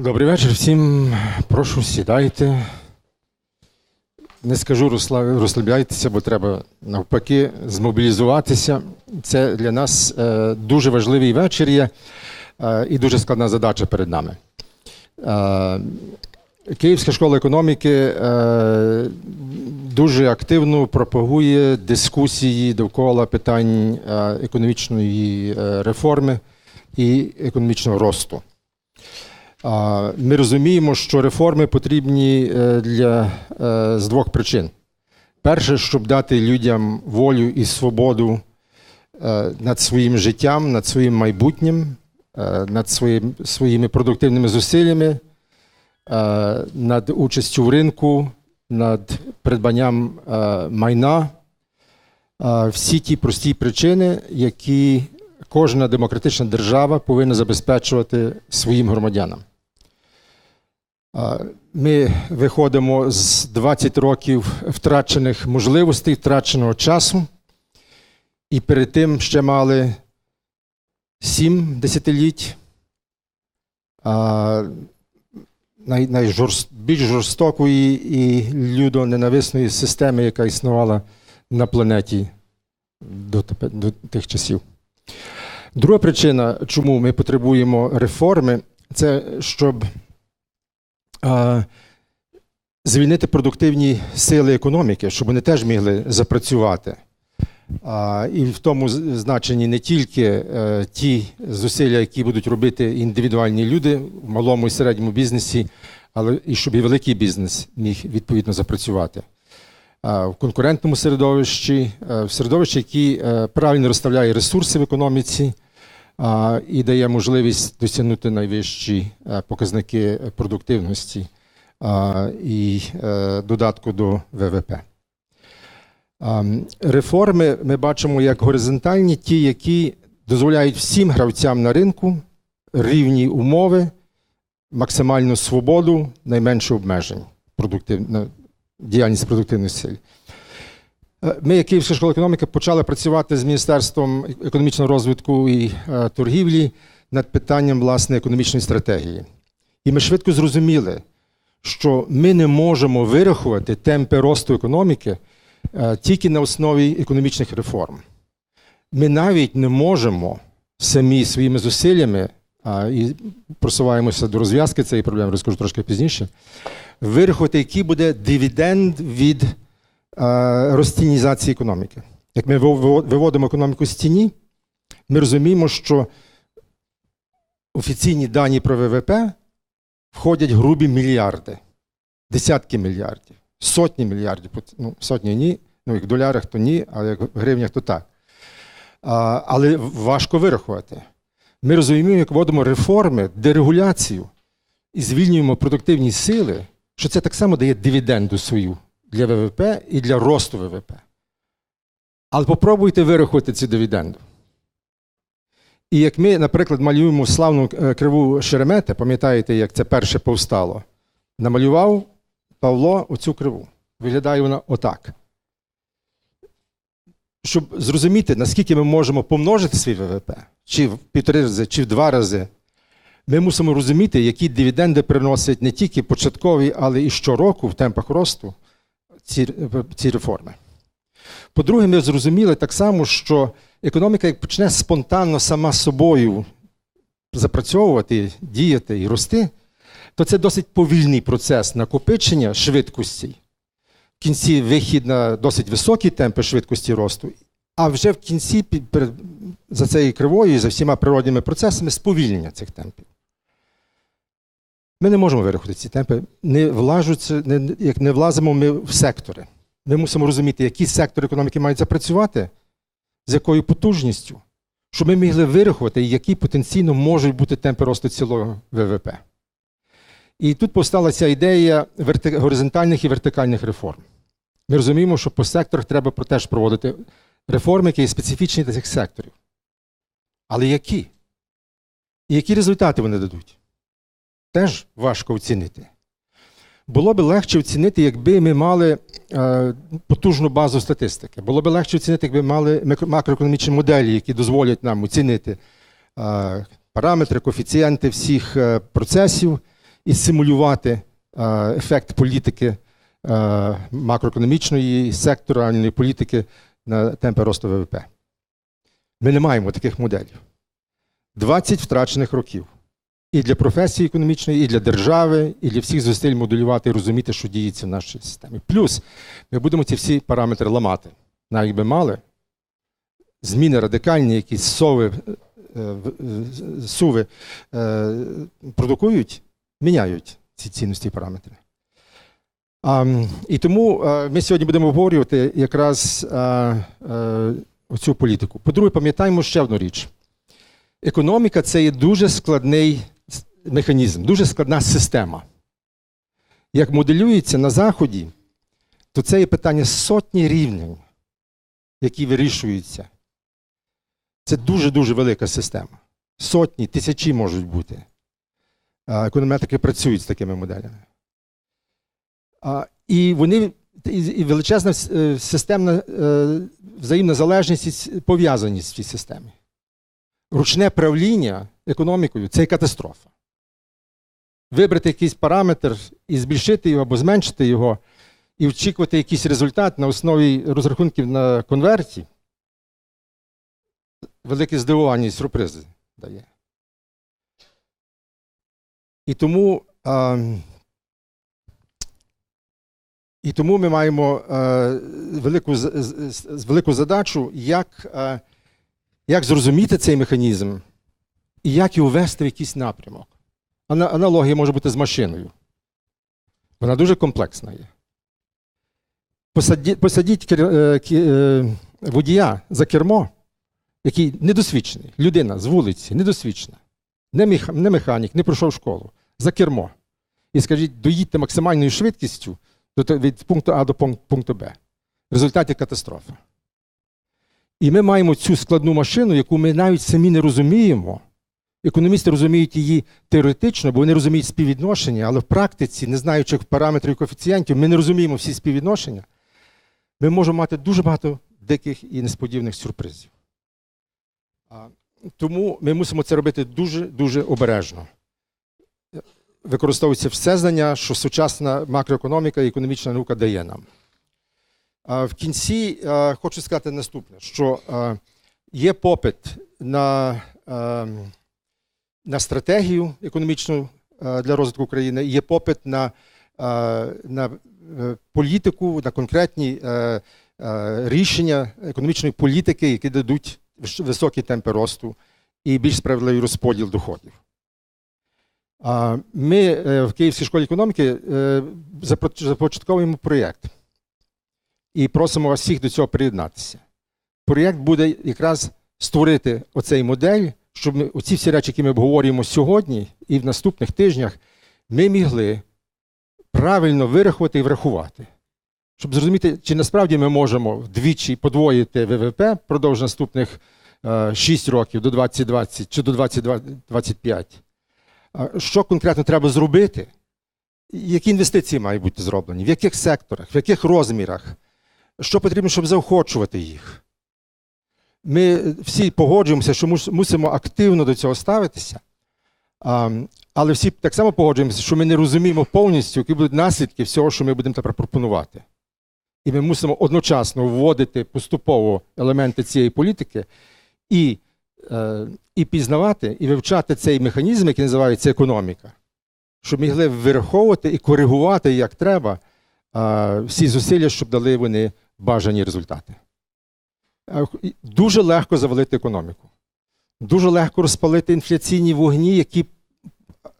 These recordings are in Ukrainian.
Добрий вечір всім. Прошу сідайте. Не скажу розслабляйтеся, бо треба навпаки змобілізуватися. Це для нас е, дуже важливий вечір є е, і дуже складна задача перед нами. Е, Київська школа економіки дуже активно пропагує дискусії довкола питань економічної реформи і економічного росту. Ми розуміємо, що реформи потрібні е, для, е, з двох причин. Перше, щоб дати людям волю і свободу е, над своїм життям, над своїм майбутнім, над своїм, своїми продуктивними зусиллями, над участю в ринку, над придбанням майна. Всі ті прості причини, які кожна демократична держава повинна забезпечувати своїм громадянам. Ми виходимо з 20 років втрачених можливостей, втраченого часу, і перед тим ще мали 7 десятиліть а, най, найжорст, більш жорстокої і людоненависної системи, яка існувала на планеті до тих часів. Друга причина, чому ми потребуємо реформи, це щоб а, звільнити продуктивні сили економіки, щоб вони теж могли запрацювати. А, і в тому значенні не тільки е, ті зусилля, які будуть робити індивідуальні люди в малому і середньому бізнесі, але і щоб і великий бізнес міг відповідно запрацювати. А, в конкурентному середовищі, е, в середовищі, яке е, правильно розставляє ресурси в економіці і дає можливість досягнути найвищі е, показники продуктивності і е, додатку до ВВП. Реформи ми бачимо як горизонтальні, ті, які дозволяють всім гравцям на ринку рівні умови, максимальну свободу, найменше обмежень продуктив... діяльність продуктивних сил. Е, Ми, як Київська школа економіки, почали працювати з Міністерством економічного розвитку і е, торгівлі над питанням власне економічної стратегії. І ми швидко зрозуміли, що ми не можемо вирахувати темпи росту економіки е, тільки на основі економічних реформ. Ми навіть не можемо самі своїми зусиллями, і просуваємося до розв'язки цієї проблеми, розкажу трошки пізніше, вирахувати, який буде дивіденд від е, розтінізації економіки. Як ми виводимо економіку з тіні, ми розуміємо, що офіційні дані про ВВП входять грубі мільярди, десятки мільярдів, сотні мільярдів. Ну, сотні ні, ну як в долярах то ні, а як в гривнях то так. А, але важко вирахувати. Ми розуміємо, як вводимо реформи, дерегуляцію і звільнюємо продуктивні сили, що це так само дає дивіденду свою для ВВП і для росту ВВП. Але попробуйте вирахувати цю дивіденду. І як ми, наприклад, малюємо славну е, криву Шеремета, пам'ятаєте, як це перше повстало, намалював Павло оцю криву. Виглядає вона отак. Щоб зрозуміти, наскільки ми можемо помножити свій ВВП, чи в півтори рази, чи в два рази, ми мусимо розуміти, які дивіденди приносять не тільки початкові, але і щороку в темпах росту ці, ці реформи. По-друге, ми зрозуміли так само, що економіка, як почне спонтанно сама собою запрацьовувати, діяти і рости, то це досить повільний процес накопичення швидкості. В кінці вихід на досить високі темпи швидкості росту, а вже в кінці під- за цією кривою і за всіма природніми процесами сповільнення цих темпів. Ми не можемо вирахувати ці темпи, не влажуться, не, як не влазимо ми в сектори. Ми мусимо розуміти, які сектори економіки мають запрацювати, з якою потужністю, щоб ми могли вирахувати, які потенційно можуть бути темпи росту цілого ВВП. І тут постала ця ідея горизонтальних і вертикальних реформ. Ми розуміємо, що по секторах треба теж проводити реформи, які є специфічні для цих секторів. Але які? І які результати вони дадуть? Теж важко оцінити. Було б легше оцінити, якби ми мали е, потужну базу статистики. Було б легше оцінити, якби мали макроекономічні моделі, які дозволять нам оцінити е, параметри, коефіцієнти всіх е, процесів і симулювати е, ефект політики е, макроекономічної секторальної політики на темпи росту ВВП. Ми не маємо таких моделів. 20 втрачених років. І для професії економічної, і для держави, і для всіх зусиль моделювати і розуміти, що діється в нашій системі. Плюс ми будемо ці всі параметри ламати. Навіть би мали зміни радикальні, якісь сови, е, суви е, продукують, міняють ці цінності і параметри. А, і тому е, ми сьогодні будемо обговорювати якраз е, е, оцю політику. По-друге, пам'ятаємо ще одну річ. Економіка це є дуже складний механізм, дуже складна система. Як моделюється на Заході, то це є питання сотні рівнів, які вирішуються. Це дуже-дуже велика система. Сотні, тисячі можуть бути. А, Економетрики працюють з такими моделями. І вони і величезна е, системна е, взаємна залежність і пов'язаність в цій системі. Ручне правління економікою це катастрофа. Вибрати якийсь параметр і збільшити його або зменшити його, і очікувати якийсь результат на основі розрахунків на конверті. Велике здивування і сюрпризи дає. І тому, а, і тому ми маємо е, велику, велику задачу, як, е, як зрозуміти цей механізм і як його ввести в якийсь напрямок. Ана- Аналогія може бути з машиною. Вона дуже комплексна є. Посадіть, посадіть е, е, водія за кермо, який недосвідчений, людина з вулиці, недосвідчена, не механік, не пройшов школу, за кермо. І скажіть, доїдьте максимальною швидкістю від пункту А до пункту Б. В результаті катастрофа. І ми маємо цю складну машину, яку ми навіть самі не розуміємо. Економісти розуміють її теоретично, бо вони розуміють співвідношення, але в практиці, не знаючи параметрів і коефіцієнтів, ми не розуміємо всі співвідношення. Ми можемо мати дуже багато диких і несподіваних сюрпризів. Тому ми мусимо це робити дуже-дуже обережно. Використовується все знання, що сучасна макроекономіка і економічна наука дає нам. В кінці хочу сказати наступне: що є попит на, а, на стратегію економічну для розвитку України, є попит на, на е, політику, на конкретні е, е, рішення економічної політики, які дадуть високі темпи росту і більш справедливий розподіл доходів. Ми е, в Київській школі економіки е, започатковуємо проєкт і просимо вас всіх до цього приєднатися. Проєкт буде якраз створити оцей модель, щоб оці всі речі, які ми обговорюємо сьогодні і в наступних тижнях, ми могли правильно вирахувати і врахувати. Щоб зрозуміти, чи насправді ми можемо вдвічі подвоїти ВВП впродовж наступних е, 6 років до 2020 чи до 2025. Що конкретно треба зробити? Які інвестиції мають бути зроблені? В яких секторах, в яких розмірах? Що потрібно, щоб заохочувати їх? Ми всі погоджуємося, що мусимо активно до цього ставитися. Але всі так само погоджуємося, що ми не розуміємо повністю, які будуть наслідки всього, що ми будемо тепер пропонувати. І ми мусимо одночасно вводити поступово елементи цієї політики і, е, і пізнавати, і вивчати цей механізм, який називається економіка, щоб могли вираховувати і коригувати як треба всі зусилля, щоб дали вони бажані результати. Е, Дуже легко завалити економіку. Дуже легко розпалити інфляційні вогні, які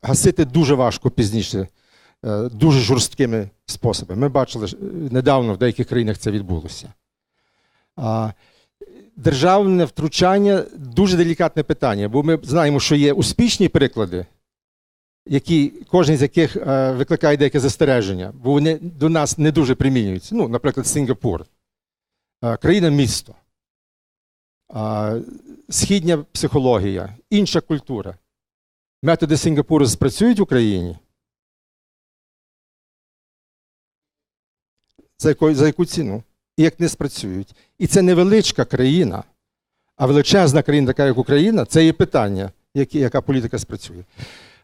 гасити дуже важко пізніше, е, дуже жорсткими способами. Ми бачили е, недавно в деяких країнах це відбулося. Державне втручання дуже делікатне питання, бо ми знаємо, що є успішні приклади, які, кожен з яких викликає деяке застереження, бо вони до нас не дуже примінюються. Ну, наприклад, Сингапур, країна-місто, е, східня психологія, інша культура. Методи Сінгапуру спрацюють в Україні? За яку, за яку ціну? І як не спрацюють? І це невеличка країна, а величезна країна, така як Україна, це є питання, яка політика спрацює.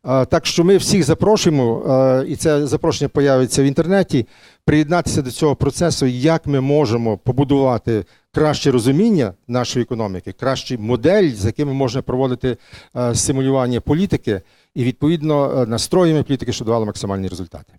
Так що ми всіх запрошуємо, і це запрошення появиться в інтернеті, приєднатися до цього процесу, як ми можемо побудувати краще розуміння нашої економіки, кращу модель, з якими можна проводити е, стимулювання політики, і відповідно е, настроями політики, що давало максимальні результати.